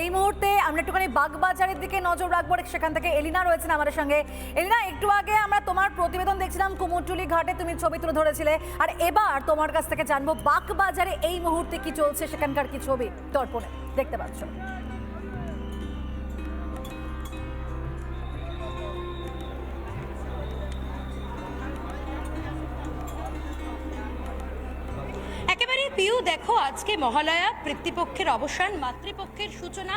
এই মুহূর্তে আমরা একটুখানি বাগবাজারের দিকে নজর রাখব সেখান থেকে এলিনা রয়েছেন আমাদের সঙ্গে। এলিনা, একটু আগে আমরা তোমার প্রতিবেদন দেখছিলাম কুমোরটুলি ঘাটে তুমি ছবি তুলে ধরেছিলে। আর এবার তোমার কাছ থেকে জানব বাগবাজারে এই মুহূর্তে কি চলছে, সেখানকার কি ছবি? দর্পণে দেখতে পাচ্ছ। পিউ দেখো আজকে মহালয়া পিতৃপক্ষের অবসান, মাতৃপক্ষের সূচনা।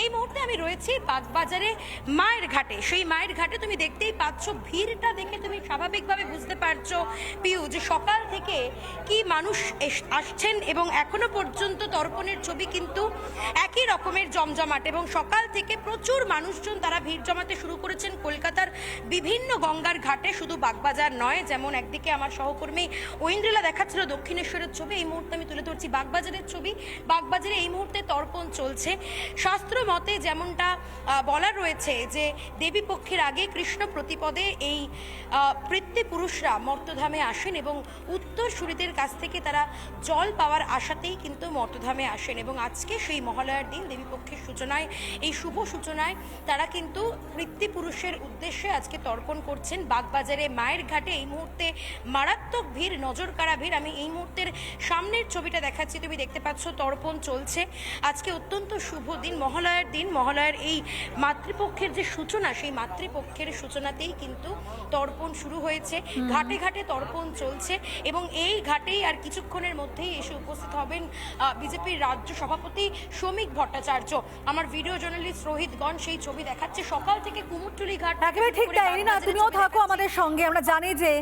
এই মুহূর্তে আমি রয়েছি বাগবাজারে মায়ের ঘাটে। সেই মায়ের ঘাটে তুমি দেখতেই পাচ্ছ, ভিড়টা দেখে তুমি স্বাভাবিকভাবে বুঝতে পারছ। পিউ, যে সকাল থেকে কি মানুষ আসছেন এবং এখনও পর্যন্ত তর্পণের ছবি কিন্তু একই রকমের জমজমাট এবং সকাল থেকে প্রচুর মানুষজন তারা ভিড় জমাতে শুরু করেছেন কলকাতার বিভিন্ন গঙ্গার ঘাটে। শুধু বাগবাজার নয়, যেমন একদিকে আমার সহকর্মী ঐন্দ্রিলা দেখাচ্ছিল দক্ষিণেশ্বরের ছবি, এই মুহূর্তে আমি তুলে ধরছি বাগবাজারের ছবি। বাগবাজারে এই মুহূর্তে তর্পণ চলছে। শাস্ত্র মতে যেমনটা বলা রয়েছে যে, দেবী পক্ষের আগে কৃষ্ণ প্রতিপদে এই পিতৃপুরুষরা মর্তধামে আসেন এবং উত্তর সুরীদের কাছ থেকে তারা জল পাওয়ার আশাতেই কিন্তু মর্তধামে আসেন এবং আজকে সেই মহালয়ার দিন দেবী পক্ষের সূচনায়, এই শুভ সূচনায় তারা কিন্তু পিতৃপুরুষের উদ্দেশ্যে আজকে তর্পণ করছেন। বাগবাজারে মায়ের ঘাটে এই মুহূর্তে মারাত্মক ভিড় নজর কাড়া ভিড়। আমি এই মুহূর্তের সামনের ছবিটা দেখাচ্ছি তুমি দেখতে পাচ্ছ তর্পণ চলছে। আজকে অত্যন্ত শুভ দিন মহালয়ার দিন। মহালয়ার এই মাতৃপক্ষের যে সূচনা সেই মাতৃপক্ষের সূচনাতেই কিন্তু তর্পণ শুরু হয়েছে। ঘাটে ঘাটে তর্পণ চলছে এবং এই ঘাটেই আর কিছুক্ষণের মধ্যেই এসে উপস্থিত হবেন বিজেপির রাজ্য সভাপতি শ্রমিক ভট্টাচার্য। আমার ভিডিও জার্নালিস্ট রোহিত গণ সেই ছবি দেখাচ্ছে। সকাল থেকে কুমোরটুলি ঘাট একেবারে ঠিক তাই বাগবাজারের তুমিও থাকো আমাদের সঙ্গে। আমরা জানি যে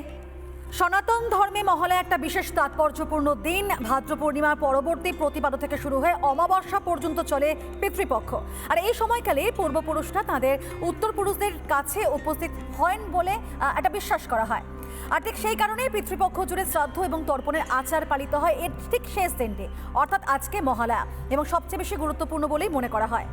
সনাতন ধর্মে মহলে একটা বিশেষ তাৎপর্যপূর্ণ দিন। ভাদ্র পূর্ণিমার পরবর্তী প্রতিপাদ থেকে শুরু হয়ে অমাবস্যা পর্যন্ত চলে পিতৃপক্ষ। আর এই সময়কালে পূর্বপুরুষরা তাদের উত্তরপুরুষদের কাছে উপস্থিত হন বলে একটা বিশ্বাস করা হয়। আর ঠিক সেই কারণেই পিতৃপক্ষ জুড়ে শ্রাদ্ধ এবং তর্পণের আচার পালিত হয়। এর ঠিক শেষ দিনটি, অর্থাৎ আজকে মহালয়া, এবং সবচেয়ে বেশি গুরুত্বপূর্ণ বলেই মনে করা হয়।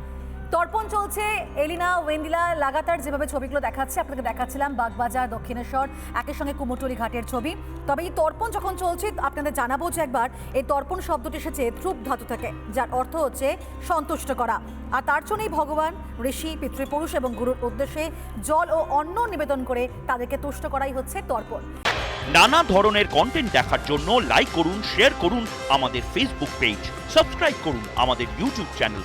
তর্পণ চলছে। এলিনা ওয়েন্দিলা লাগাতার যেভাবে ছবিগুলো দেখাচ্ছে, আপনাকে দেখাচ্ছিলাম বাগবাজার, দক্ষিণেশ্বর, একের সঙ্গে কুমোরটুলি ঘাটের ছবি। তবে এই তর্পণ যখন চলছে, আপনাদের জানাব যে একবার এই তর্পণ শব্দটি এসেছে ধ্রুব ধাতু থেকে, যার অর্থ হচ্ছে সন্তুষ্ট করা। আর তার জন্যই ভগবান, ঋষি, পিতৃপুরুষ এবং গুরুর উদ্দেশ্যে জল ও অন্ন নিবেদন করে তাদেরকে তুষ্ট করাই হচ্ছে তর্পণ। নানা ধরনের কন্টেন্ট দেখার জন্য লাইক করুন শেয়ার করুন আমাদের ফেসবুক পেজ সাবস্ক্রাইব করুন আমাদের ইউটিউব চ্যানেল